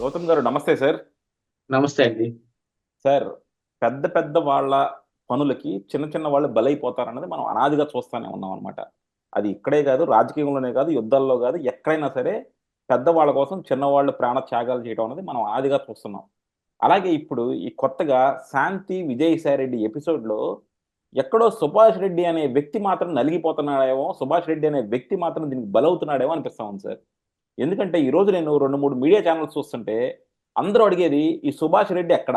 గౌతమ్ గారు నమస్తే సార్. నమస్తే అండి. సార్ పెద్ద పెద్ద వాళ్ళ పనులకి చిన్న చిన్న వాళ్ళు బలైపోతారన్నది మనం అనాదిగా చూస్తూనే ఉన్నాం అనమాట అది ఇక్కడే కాదు రాజకీయంలోనే కాదు యుద్ధాల్లో కాదు ఎక్కడైనా సరే పెద్దవాళ్ళ కోసం చిన్నవాళ్ళు ప్రాణ త్యాగాలు చేయడం అనేది మనం ఆదిగా చూస్తున్నాం. అలాగే ఇప్పుడు ఈ కొత్తగా శాంతి విజయసాయి రెడ్డి ఎపిసోడ్లో ఎక్కడో సుభాష్ రెడ్డి అనే వ్యక్తి మాత్రం నలిగిపోతున్నాడేమో సుభాష్ రెడ్డి అనే వ్యక్తి మాత్రం దీనికి బలవుతున్నాడేమో అనిపిస్తా ఉంది సార్. ఎందుకంటే ఈ రోజు నేను రెండు మూడు మీడియా ఛానల్స్ చూస్తుంటే అందరూ అడిగేది ఈ సుభాష్ రెడ్డి ఎక్కడ?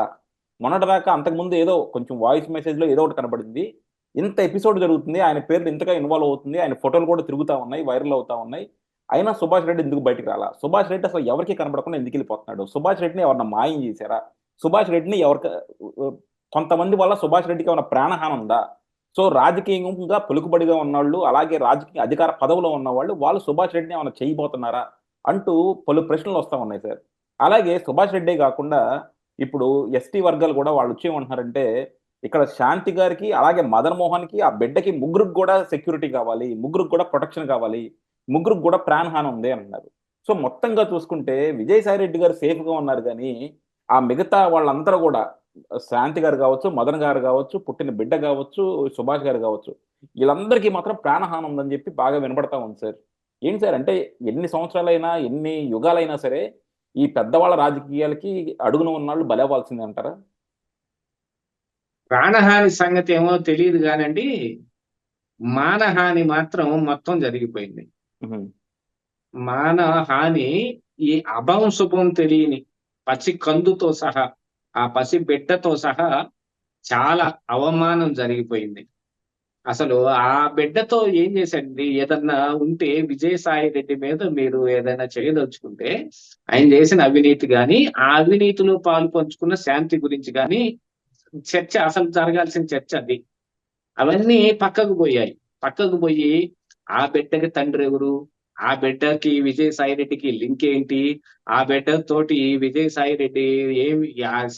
మొన్నటిదాకా అంతకుముందు ఏదో కొంచెం వాయిస్ మెసేజ్లో ఏదో ఒకటి కనబడింది. ఇంత ఎపిసోడ్ జరుగుతుంది ఆయన పేర్లు ఇంతగా ఇన్వాల్వ్ అవుతుంది ఆయన ఫోటోలు కూడా తిరుగుతూ ఉన్నాయి వైరల్ అవుతా ఉన్నాయి. అయినా సుభాష్ రెడ్డి ఎందుకు బయటికి రాలా? సుభాష్ రెడ్డి అసలు ఎవరికి కనబడకుండా ఎందుకు వెళ్ళిపోతున్నాడు? సుభాష్ రెడ్డిని ఎవరన్నా మాయం చేశారా? సుభాష్ రెడ్డిని ఎవరికి కొంతమంది వల్ల సుభాష్ రెడ్డికి ఏమైనా ప్రాణహాని ఉందా? సో రాజకీయంగా పలుకుబడిగా ఉన్నవాళ్ళు అలాగే రాజకీయ అధికార పదవిలో ఉన్నవాళ్ళు వాళ్ళు సుభాష్ రెడ్డిని ఏమైనా చేయబోతున్నారా? అంటూ పలు ప్రశ్నలు వస్తూ ఉన్నాయి సార్. అలాగే సుభాష్ రెడ్డి కాకుండా ఇప్పుడు ఎస్టీ వర్గాలు కూడా వాళ్ళు వచ్చేమంటున్నారంటే ఇక్కడ శాంతి గారికి అలాగే మదన్ మోహన్కి ఆ బిడ్డకి ముగ్గురికి కూడా సెక్యూరిటీ కావాలి ముగ్గురికి కూడా ప్రొటెక్షన్ కావాలి ముగ్గురికి కూడా ప్రాణహాని ఉంది అన్నారు సో మొత్తంగా చూసుకుంటే విజయసాయి రెడ్డి గారు సేఫ్గా ఉన్నారు కానీ ఆ మిగతా వాళ్ళందరూ కూడా శాంతి గారు కావచ్చు మదన్ గారు కావచ్చు పుట్టిన బిడ్డ కావచ్చు సుభాష్ గారు కావచ్చు వీళ్ళందరికీ మాత్రం ప్రాణహాని ఉందని చెప్పి బాగా వినపడతా ఉంది సార్. ఏంటి సార్ అంటే ఎన్ని సంవత్సరాలైనా ఎన్ని యుగాలైనా సరే ఈ పెద్దవాళ్ళ రాజకీయాలకి అడుగున ఉన్నాళ్ళు బలవాల్సిందే అంటారా? ప్రాణహాని సంగతి ఏమో తెలియదు కానండి మానహాని మాత్రం మొత్తం జరిగిపోయింది. మానహాని ఈ అభం శుభం తెలియని పసి కందుతో సహా ఆ పసి బిడ్డతో సహా చాలా అవమానం జరిగిపోయింది. అసలు ఆ బిడ్డతో ఏం చేశాడండి? ఏదన్నా ఉంటే విజయసాయి రెడ్డి మీద మీరు ఏదైనా చేయదలుచుకుంటే ఆయన చేసిన అవినీతి గాని ఆ అవినీతిలో పాలు పంచుకున్న శాంతి గురించి గాని చర్చ అసలు జరగాల్సిన చర్చ అది. అవన్నీ పక్కకు పోయాయి. పక్కకు పోయి ఆ బిడ్డకి తండ్రి ఎవరు? ఆ బిడ్డకి విజయసాయి రెడ్డికి లింక్ ఏంటి? ఆ బిడ్డ తోటి విజయసాయి రెడ్డి ఏమి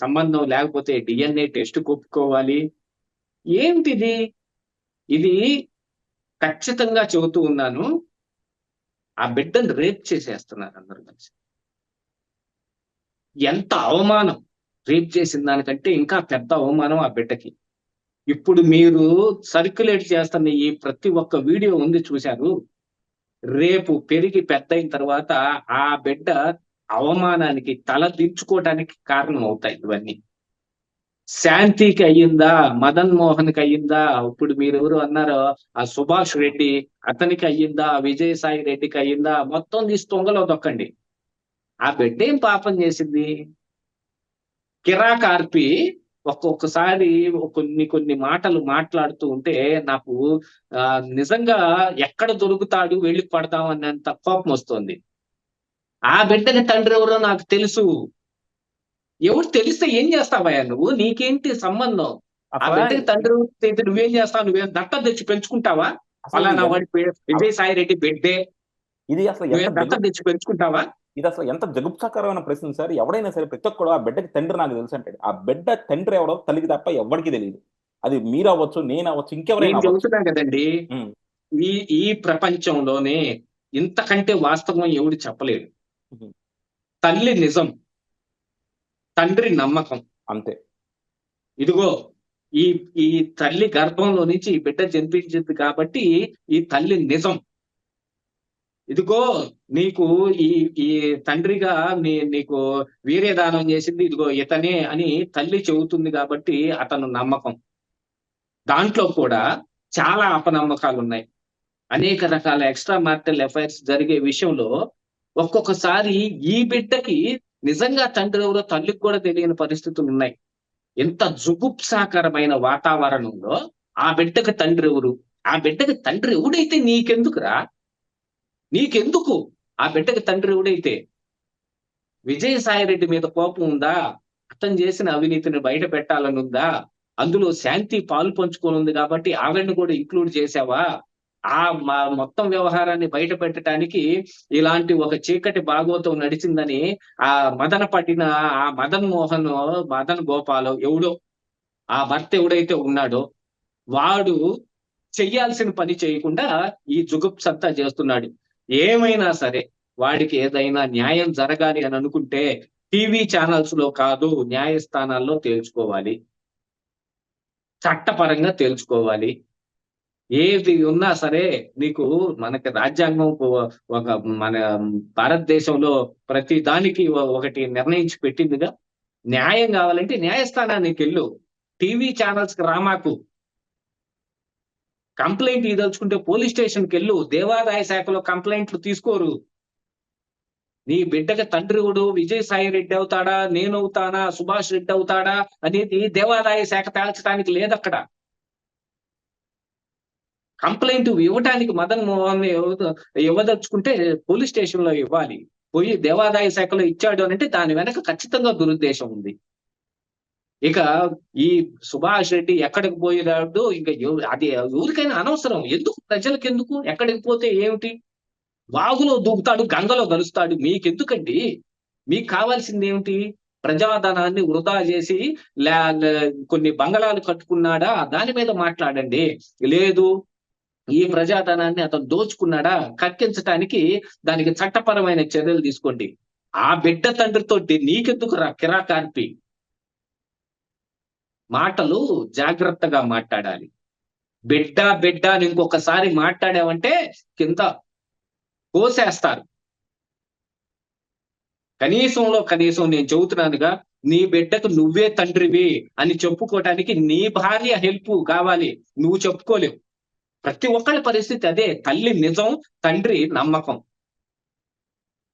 సంబంధం లేకపోతే డిఎన్ఏ టెస్ట్ కొప్పుకోవాలి. ఏమిటిది ఇది ఖచ్చితంగా చెబుతూ ఉన్నాను. ఆ బిడ్డను రేప్ చేసేస్తున్నారు అందరు కలిసి. ఎంత అవమానం. రేప్ చేసిన దానికంటే ఇంకా పెద్ద అవమానం ఆ బిడ్డకి. ఇప్పుడు మీరు సర్క్యులేట్ చేస్తున్న ఈ ప్రతి ఒక్క వీడియో ఉంది చూశారు. రేపు పెరిగి పెద్ద అయిన తర్వాత ఆ బిడ్డ అవమానానికి తల దించుకోవడానికి కారణం అవుతాయి ఇవన్నీ. శాంతికి అయ్యిందా మదన్ మోహన్కి అయ్యిందా ఇప్పుడు మీరు ఎవరు అన్నారో? ఆ సుభాష్ రెడ్డి అతనికి అయ్యిందా విజయసాయి రెడ్డికి అయ్యిందా మొత్తం తీసి తొంగలో దొక్కండి ఆ బిడ్డ ఏం పాపం చేసింది? కిరాకార్పి ఒక్కొక్కసారి కొన్ని కొన్ని మాటలు మాట్లాడుతూ ఉంటే నాకు ఆ నిజంగా ఎక్కడ దొరుకుతాడు వెళ్ళి పడతాం అనేంత కోపం వస్తుంది. ఆ బిడ్డకి తండ్రి ఎవరో నాకు తెలుసు. ఎవరు తెలిస్తే ఏం చేస్తావయ్యా నువ్వు? నీకేంటి సంబంధం? ఆ బిడ్డకి తండ్రి అయితే నువ్వేం చేస్తావు? నువ్వేం దత్త తెచ్చి పెంచుకుంటావా? ఫలానా వాడి విజయసాయి రెడ్డి బిడ్డే. ఇది అసలు దత్త తెచ్చి పెంచుకుంటావా? ఇది అసలు ఎంత జగుప్సాకరమైన ప్రశ్న సార్. ఎవడైనా సరే ప్రతి ఒక్కడు ఆ బిడ్డకి తండ్రి నాకు తెలుసు అంటాడు. ఆ బిడ్డ తండ్రి ఎవడో తల్లికి తప్ప ఎవరికి తెలియదు. అది మీరు అవ్వచ్చు నేను అవ్వచ్చు ఇంకెవరైనా చెబుతున్నా కదండి. ఈ ఈ ప్రపంచంలోనే ఇంతకంటే వాస్తవం ఎవడు చెప్పలేడు. తల్లి నిజం. తండ్రి నమ్మకం. అంతే. ఇదిగో ఈ ఈ తల్లి గర్భంలో నుంచి ఈ బిడ్డ జన్మించింది కాబట్టి ఈ తల్లి నిజం. ఇదిగో నీకు ఈ ఈ తండ్రిగా నీ నీకు వీర్యదానం చేసింది ఇదిగో ఇతనే అని తల్లి చెబుతుంది కాబట్టి అతను నమ్మకం. దాంట్లో కూడా చాలా అపనమ్మకాలు ఉన్నాయి. అనేక రకాల ఎక్స్ట్రా మార్టల్ ఎఫైర్స్ జరిగే విషయంలో ఒక్కొక్కసారి ఈ బిడ్డకి నిజంగా తండ్రి ఎవరో తల్లికి కూడా తెలియని పరిస్థితులు ఉన్నాయి. ఎంత జుగుప్సాకరమైన వాతావరణంలో ఆ బిడ్డకి తండ్రి ఎవరు? ఆ బిడ్డకి తండ్రి ఎవడైతే నీకెందుకురా? నీకెందుకు? ఆ బిడ్డకి తండ్రి ఎవడైతే? విజయసాయి రెడ్డి మీద కోపం ఉందా? అతను చేసిన అవినీతిని బయట పెట్టాలని ఉందా అందులో శాంతి పాలు పంచుకొని ఉంది కాబట్టి ఆవిడని కూడా ఇంక్లూడ్ చేసావా ఆ మా- మొత్తం వ్యవహారాన్ని బయట పెట్టడానికి ఇలాంటి ఒక చీకటి భాగవతం నడిచిందని ఆ మదన పట్టిన ఆ మదన్ మోహన్ మదన్ గోపాల్ ఎవడో ఆ భర్త ఎవడైతే ఉన్నాడో వాడు చెయ్యాల్సిన పని చేయకుండా ఈ జుగుప్సంతా చేస్తున్నాడు. ఏమైనా సరే వాడికి ఏదైనా న్యాయం జరగాలి అని అనుకుంటే టీవీ ఛానల్స్లో కాదు న్యాయస్థానాల్లో తేల్చుకోవాలి. చట్టపరంగా తేల్చుకోవాలి. ఏది ఉన్నా సరే నీకు మనకి రాజ్యాంగం ఒక- మన భారతదేశంలో ప్రతి దానికి ఒకటి నిర్ణయించి పెట్టిందిగా. న్యాయం కావాలంటే న్యాయస్థానానికి వెళ్ళు. టీవీ ఛానల్స్కి రామాకు. కంప్లైంట్ ఇదలుచుకుంటే పోలీస్ స్టేషన్కి వెళ్ళు. దేవాదాయ శాఖలో కంప్లైంట్లు తీసుకోరు. నీ బిడ్డకి తండ్రివుడు విజయసాయి రెడ్డి అవుతాడా? నేను అవుతానా సుభాష్ రెడ్డి అవుతాడా? అనేది దేవాదాయ శాఖ తేల్చడానికి లేదు అక్కడ కంప్లైంట్ ఇవ్వటానికి మదన్ మోహన్ ఇవ్వదలుచుకుంటే పోలీస్ స్టేషన్లో ఇవ్వాలి. పోయి దేవాదాయ శాఖలో ఇచ్చాడు అని అంటే దాని వెనక ఖచ్చితంగా దురుద్దేశం ఉంది. ఇక ఈ సుభాష్ రెడ్డి ఎక్కడికి పోయినాడు ఇంకా అది ఎవరికైనా అనవసరం. ఎందుకు? ప్రజలకు ఎందుకు ఎక్కడికి పోతే ఏమిటి? వాగులో దూకుతాడు గంగలో కలుస్తాడు. మీకెందుకండి? మీకు కావాల్సింది ఏమిటి? ప్రజాధనాన్ని వృధా చేసి లే- కొన్ని బంగళాలు కట్టుకున్నాడా? దాని మీద మాట్లాడండి. లేదు ఈ ప్రజాధనాన్ని అతను దోచుకున్నాడా? కక్కించటానికి దానికి చట్టపరమైన చర్యలు తీసుకోండి. ఆ బిడ్డ తండ్రితో నీకెందుకు రా కిరాకార్పి మాటలు జాగ్రత్తగా మాట్లాడాలి. బిడ్డ బిడ్డ అని ఇంకొకసారి మాట్లాడావంటే కింద కోసేస్తారు. కనీసంలో కనీసం నేను చెబుతున్నానుగా నీ బిడ్డకు నువ్వే తండ్రివి అని చెప్పుకోవటానికి నీ భార్య హెల్ప్ కావాలి. నువ్వు చెప్పుకోలేవు. ప్రతి ఒక్కళ్ళ పరిస్థితి అదే. తల్లి నిజం తండ్రి నమ్మకం.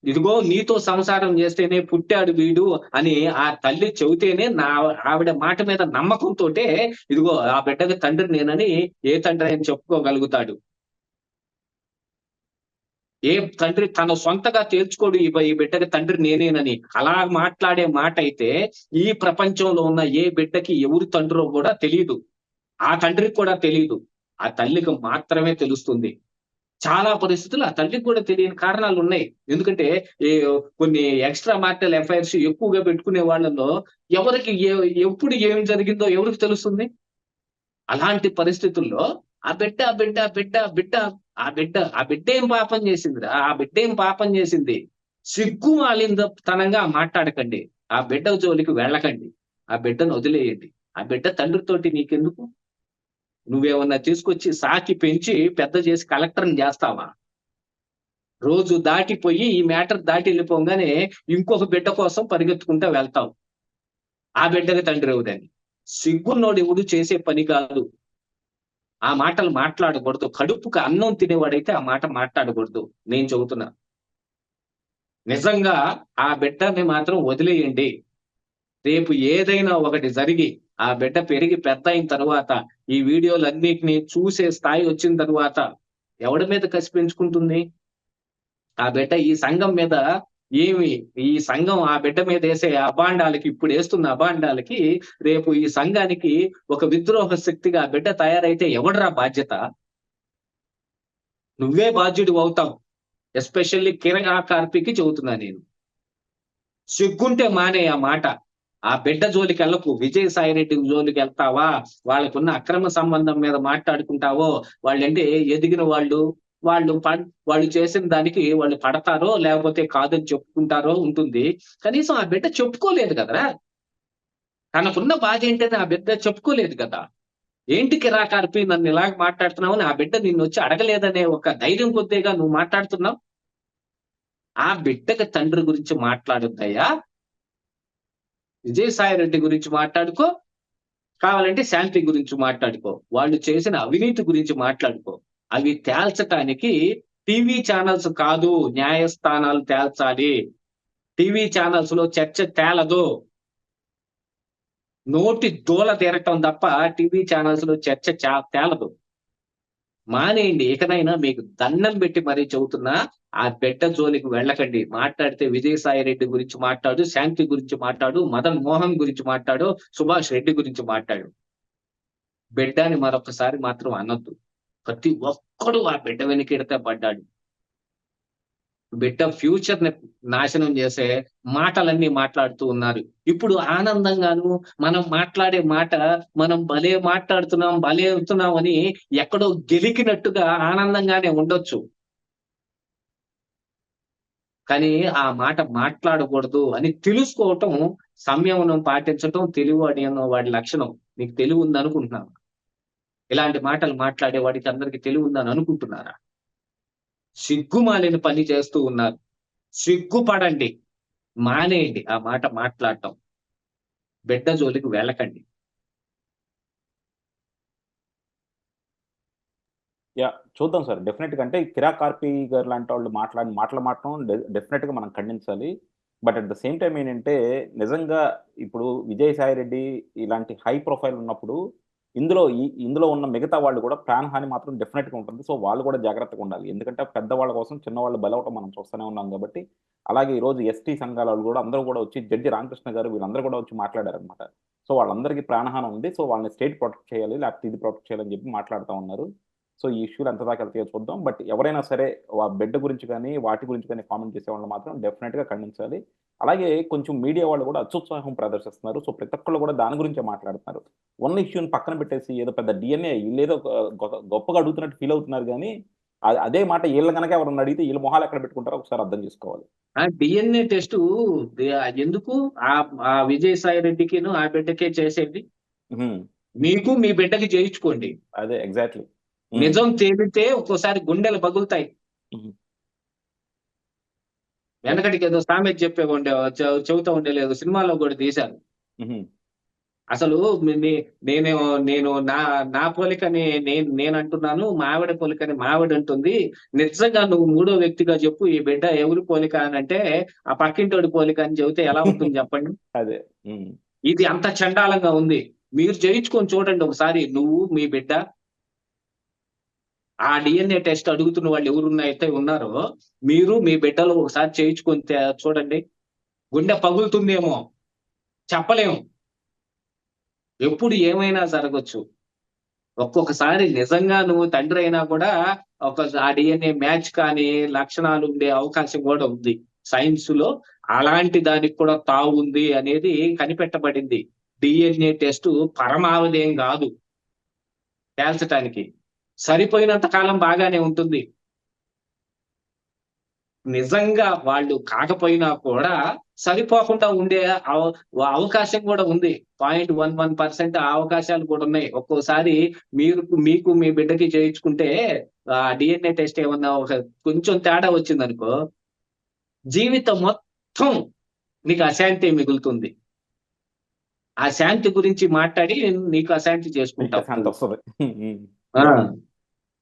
ఇదిగో నీతో సంసారం చేస్తేనే పుట్టాడు వీడు అని ఆ తల్లి చెబితేనే నా ఆవిడ మాట మీద నమ్మకంతో ఇదిగో ఆ బిడ్డకి తండ్రి నేనని ఏ తండ్రి అని చెప్పుకోగలుగుతాడు. ఏ తండ్రి తన సొంతగా తేల్చుకోడు ఈ ఈ బిడ్డకి తండ్రి నేనేనని. అలా మాట్లాడే మాట అయితే ఈ ప్రపంచంలో ఉన్న ఏ బిడ్డకి ఎవరు తండ్రో కూడా తెలియదు ఆ తండ్రికి కూడా తెలియదు ఆ తల్లికి మాత్రమే తెలుస్తుంది. చాలా పరిస్థితులు ఆ తల్లికి కూడా తెలియని కారణాలు ఉన్నాయి. ఎందుకంటే ఈ కొన్ని ఎక్స్ట్రా మార్టల్ ఎఫ్ఐఆర్స్ ఎక్కువగా పెట్టుకునే వాళ్ళలో ఎవరికి ఏ- ఎప్పుడు ఏం జరిగిందో ఎవరికి తెలుస్తుంది? అలాంటి పరిస్థితుల్లో ఆ బిడ్డ ఆ బిడ్డ ఆ బిడ్డ ఆ బిడ్డ ఆ బిడ్డ ఆ బిడ్డ ఏం పాపం చేసింది ఆ బిడ్డ ఏం పాపం చేసింది? సిగ్గు మాలింద తనంగా మాట్లాడకండి. ఆ బిడ్డ జోలికి వెళ్ళకండి. ఆ బిడ్డను వదిలేయండి. ఆ బిడ్డ తండ్రితోటి నీకెందుకు? నువ్వేమన్నా తీసుకొచ్చి సాకి పెంచి పెద్ద చేసి కలెక్టర్ని చేస్తావా? రోజు దాటిపోయి ఈ మ్యాటర్ దాటి వెళ్ళిపోగానే ఇంకొక బిడ్డ కోసం పరిగెత్తుకుంటా వెళ్తావు. ఆ బిడ్డకి తండ్రి ఎవడని సిగ్గున్నోడు ఎవడు చేసే పని కాదు. ఆ మాటలు మాట్లాడకూడదు. కడుపుకు అన్నం తినేవాడైతే ఆ మాట మాట్లాడకూడదు. నేను చెబుతున్నా. నిజంగా ఆ బిడ్డని మాత్రం వదిలేయండి. రేపు ఏదైనా ఒకటి జరిగి ఆ బిడ్డ పెరిగి పెద్ద అయిన తర్వాత ఈ వీడియోలన్నిటిని చూసే స్థాయి వచ్చిన తర్వాత ఎవడి మీద కసి పెంచుకుంటుంది? ఆ బిడ్డ ఈ సంఘం మీద ఏమి ఈ సంఘం ఆ బిడ్డ మీద వేసే అభాండాలకి ఇప్పుడు వేస్తున్న అభాండాలకి రేపు ఈ సంఘానికి ఒక విద్రోహ శక్తిగా ఆ బిడ్డ తయారైతే ఎవడరా బాధ్యత? నువ్వే బాధ్యుడు అవుతావు. ఎస్పెషల్లీ కిరణ్ కార్పికి చెబుతున్నా నేను. సిగ్గుంటే మానే ఆ మాట. ఆ బిడ్డ జోలికి వెళ్ళకు విజయసాయి రెడ్డి జోలికి వెళ్తావా వాళ్ళకున్న అక్రమ సంబంధం మీద మాట్లాడుకుంటావో? వాళ్ళంటే ఎదిగిన వాళ్ళు వాళ్ళు వాళ్ళు చేసిన దానికి వాళ్ళు పడతారో లేకపోతే కాదని చెప్పుకుంటారో ఉంటుంది. కనీసం ఆ బిడ్డ చెప్పుకోలేదు కదరా. తనకున్న బాధ ఏంటని ఆ బిడ్డ చెప్పుకోలేదు కదా. ఏంటి కిరాకార్పి నన్ను ఇలాగ మాట్లాడుతున్నావు అని ఆ బిడ్డ నిన్ను వచ్చి అడగలేదనే ఒక ధైర్యం కొద్దిగా నువ్వు మాట్లాడుతున్నావు? ఆ బిడ్డకి తండ్రి గురించి మాట్లాడుద్దయ్యా. విజయసాయి రెడ్డి గురించి మాట్లాడుకో కావాలంటే శాంతి గురించి మాట్లాడుకో వాళ్ళు చేసిన అవినీతి గురించి మాట్లాడుకో. అవి తేల్చటానికి టీవీ ఛానల్స్ కాదు న్యాయస్థానాలు తేల్చాలి. టీవీ ఛానల్స్లో చర్చ తేలదు. నోటి దూల తీరటం తప్ప టీవీ ఛానల్స్లో చర్చ చా- తేలదు. మానేయండి. ఇకనైనా మీకు దండం పెట్టి మరీ చెబుతున్నా ఆ బిడ్డ జోలికి వెళ్ళకండి. మాట్లాడితే విజయసాయి రెడ్డి గురించి మాట్లాడు శాంతి గురించి మాట్లాడు మదన్ మోహన్ గురించి మాట్లాడు సుభాష్ రెడ్డి గురించి మాట్లాడు. బిడ్డని మరొకసారి మాత్రం అనొద్దు. ప్రతి ఒక్కడు ఆ బిడ్డ వెనుకెడితే పడ్డాడు. బిడ్డ ఫ్యూచర్ని నాశనం చేసే మాటలన్నీ మాట్లాడుతూ ఉన్నారు. ఇప్పుడు ఆనందంగాను మనం మాట్లాడే మాట మనం భలే మాట్లాడుతున్నాం భలే అవుతున్నాం అని ఎక్కడో గెలికినట్టుగా ఆనందంగానే ఉండొచ్చు. కానీ ఆ మాట మాట్లాడకూడదు అని తెలుసుకోవటం సంయమనం పాటించటం తెలివి వాడి వాడి లక్షణం. నీకు తెలివి ఉంది అనుకుంటున్నాను ఇలాంటి మాటలు మాట్లాడే వాడికి అందరికి తెలివి ఉందని అనుకుంటున్నారా? సిగ్గుమాలిన పని చేస్తూ ఉన్నారు. సిగ్గుపడండి. మానేయండి. ఆ మాట మాట్లాడటం. బిడ్డ జోలికి వెళ్ళకండి. యా చూద్దాం సార్. డెఫినెట్గా అంటే కిరా కార్పీ గారు లాంటి వాళ్ళు మాట్లాడి మాటలు మాట్లాడటం డెఫినెట్గా మనం ఖండించాలి. But at the same time ఏంటంటే నిజంగా ఇప్పుడు విజయసాయి రెడ్డి ఇలాంటి హై ప్రొఫైల్ ఉన్నప్పుడు ఇందులో ఈ ఇందులో ఉన్న మిగతా వాళ్ళు కూడా ప్రాణహాని మాత్రం డెఫినెట్గా ఉంటుంది. సో వాళ్ళు కూడా జాగ్రత్తగా ఉండాలి. ఎందుకంటే పెద్దవాళ్ళ కోసం చిన్నవాళ్ళు బలవటం మనం చూస్తూనే ఉన్నాం కాబట్టి. అలాగే ఈ రోజు ఎస్టీ సంఘాల వాళ్ళు కూడా అందరూ కూడా వచ్చి జడ్జి రామకృష్ణ గారు వీళ్ళందరూ కూడా వచ్చి మాట్లాడారు అనమాట సో వాళ్ళందరికీ ప్రాణహాని ఉంది. సో వాళ్ళని స్టేట్ ప్రొటెక్ట్ చేయాలి. లేకపోతే ఇది ప్రొటెక్ట్ చేయాలని చెప్పి మాట్లాడుతూ ఉన్నారు. సో ఈ ఇష్యూలు ఎంత దాకా వెళ్తాయో చూద్దాం. బట్ ఎవరైనా సరే ఆ బెడ్ గురించి కానీ వాటి గురించి కానీ కామెంట్ చేసే వాళ్ళు మాత్రం డెఫినెట్గా ఖండించాలి. అలాగే కొంచెం మీడియా వాళ్ళు కూడా అత్యుత్సాహం ప్రదర్శిస్తున్నారు. సో ప్రతి ఒక్కళ్ళు కూడా దాని గురించే మాట్లాడుతున్నారు. ఉన్న ఇష్యూని పక్కన పెట్టేసి ఏదో పెద్ద డిఎన్ఏ వీళ్ళేదో గొప్పగా అడుగుతున్నట్టు ఫీల్ అవుతున్నారు కానీ అదే మాట వీళ్ళ కనుక ఎవరన్నా అడిగితే వీళ్ళ మొహాలు ఎక్కడ పెట్టుకుంటారో ఒకసారి అర్థం చేసుకోవాలి. డిఎన్ఏ టెస్ట్ ఎందుకు? ఆ విజయసాయి రెడ్డికి ఆ బిడ్డకే చేసేది. మీకు మీ బిడ్డకి చేయించుకోండి. అదే ఎగ్జాక్ట్లీ. నిజం తేలితే ఒక్కోసారి గుండెలు పగులుతాయి. వెనకటికి ఏదో సామెత చెప్పే ఉండే చెబుతా ఉండేలేదు సినిమాలో కూడా తీశారు. అసలు నేను నేను నా నా పోలికని నేను నేను అంటున్నాను మా ఆవిడ పోలికని మా ఆవిడ అంటుంది. నిజంగా నువ్వు మూడో వ్యక్తిగా చెప్పు ఈ బిడ్డ ఎవరి పోలిక అని అంటే ఆ పక్కింటోడి పోలిక అని చెబితే ఎలా ఉంటుంది చెప్పండి? అదే. ఇది అంత చండాలంగా ఉంది. మీరు చేయించుకొని చూడండి ఒకసారి నువ్వు మీ బిడ్డ ఆ డిఎన్ఏ టెస్ట్ అడుగుతున్న వాళ్ళు ఎవరున్న అయితే ఉన్నారో మీరు మీ బిడ్డలు ఒకసారి చేయించుకొని చూడండి. గుండె పగులుతుందేమో? చెప్పలేము ఎప్పుడు ఏమైనా జరగచ్చు. ఒక్కొక్కసారి నిజంగా నువ్వు తండ్రి అయినా కూడా ఒక ఆ డిఎన్ఏ మ్యాచ్ కానీ లక్షణాలు ఉండే అవకాశం కూడా ఉంది. సైన్స్లో అలాంటి దానికి కూడా తావు ఉంది అనేది కనిపెట్టబడింది. డిఎన్ఏ టెస్ట్ పరమావధేయం కాదు. తేల్చటానికి. సరిపోయినంత కాలం బాగానే ఉంటుంది. నిజంగా వాళ్ళు కాకపోయినా కూడా సరిపోకుండా ఉండే అవ- అవకాశం కూడా ఉంది. పాయింట్ వన్ వన్ పర్సెంట్ అవకాశాలు కూడా ఉన్నాయి. ఒక్కోసారి మీరు మీకు మీ బిడ్డకి చేయించుకుంటే ఆ డిఎన్ఏ టెస్ట్ ఏమన్నా ఒక కొంచెం తేడా వచ్చిందనుకో జీవితం మొత్తం నీకు అశాంతి మిగులుతుంది. ఆ శాంతి గురించి మాట్లాడి నీకు అశాంతి మీకు